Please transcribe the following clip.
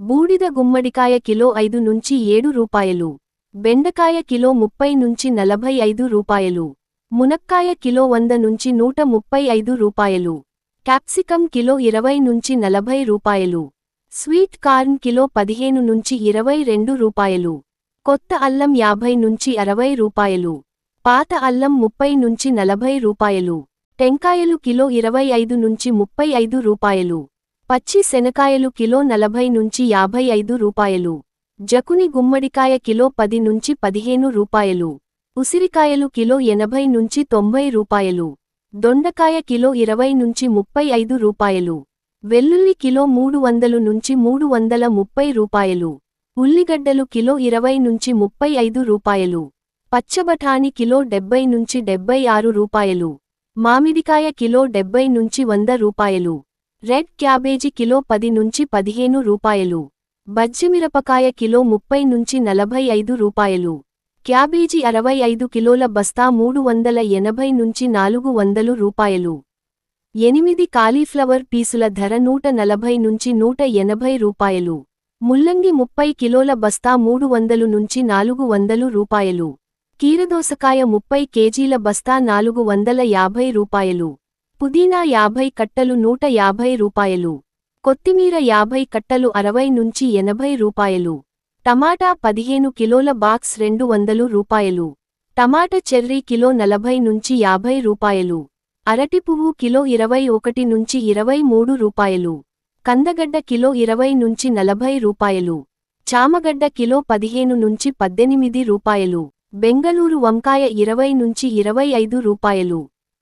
బూడిద గుమ్మడికాయ కిలో ఐదు నుంచి ఏడు రూపాయలు. బెండకాయ కిలో ముప్పై నుంచి నలభై ఐదు రూపాయలు. మునక్కాయ కిలో వంద నుంచి నూట ముప్పై ఐదు రూపాయలు. క్యాప్సికం కిలో ఇరవై నుంచి నలభై రూపాయలు. స్వీట్ కార్న్ కిలో పదిహేను నుంచి ఇరవై రెండు రూపాయలు. కొత్త అల్లం యాభై నుంచి అరవై రూపాయలు. పాత అల్లం ముప్పై నుంచి నలభై రూపాయలు. టెంకాయలు కిలో ఇరవై ఐదు నుంచి ముప్పై ఐదు రూపాయలు. పచ్చి శనకాయలు కిలో నలభై నుంచి యాభై ఐదు రూపాయలు. జకుని గుమ్మడికాయ కిలో పది నుంచి పదిహేను రూపాయలు. ఉసిరికాయలు కిలో ఎనభై నుంచి తొంభై రూపాయలు. దొండకాయ కిలో ఇరవై నుంచి ముప్పై ఐదు రూపాయలు. వెల్లుల్లి కిలో మూడు వందలు నుంచి మూడు వందల ముప్పై రూపాయలు. ఉల్లిగడ్డలు కిలో ఇరవై నుంచి ముప్పై ఐదు రూపాయలు. పచ్చబఠాని కిలో డెబ్బై నుంచి డెబ్బై ఆరు రూపాయలు. మామిడికాయ కిలో డెబ్బై నుంచి వంద రూపాయలు. రెడ్ క్యాబేజీ కిలో పది నుంచి పదిహేను రూపాయలు. బజ్జిమిరపకాయ కిలో ముప్పై నుంచి నలభై ఐదు రూపాయలు. క్యాబేజీ అరవై ఐదు కిలోల బస్తా మూడు వందల ఎనభై నుంచి నాలుగు వందలు రూపాయలు. ఎనిమిది కాలీఫ్లవర్ పీసుల ధర నూట నలభై నుంచి నూట ఎనభై రూపాయలు. ముల్లంగి ముప్పై కిలోల బస్తా మూడు వందలు నుంచి నాలుగు వందలు రూపాయలు. కీరదోసకాయ ముప్పై కేజీల బస్తా నాలుగు వందల యాభై రూపాయలు. పుదీనా యాభై కట్టలు నూట యాభై రూపాయలు. కొత్తిమీర యాభై కట్టలు అరవై నుంచి ఎనభై రూపాయలు. టమాటా పదిహేను కిలోల బాక్స్ రెండు వందలు రూపాయలు. టమాటా చెర్రీ కిలో నలభై నుంచి యాభై రూపాయలు. అరటి పువ్వు కిలో ఇరవై ఒకటి నుంచి ఇరవై మూడు రూపాయలు. కందగడ్డ కిలో ఇరవై నుంచి నలభై రూపాయలు. చామగడ్డ కిలో పదిహేను నుంచి పద్దెనిమిది రూపాయలు. బెంగళూరు వంకాయ ఇరవై నుంచి ఇరవై ఐదు రూపాయలు.